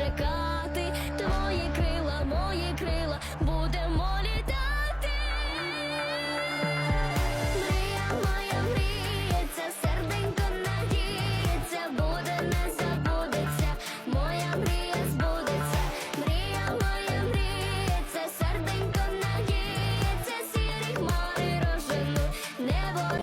чекати. Твої крила, мої крила, будемо літати.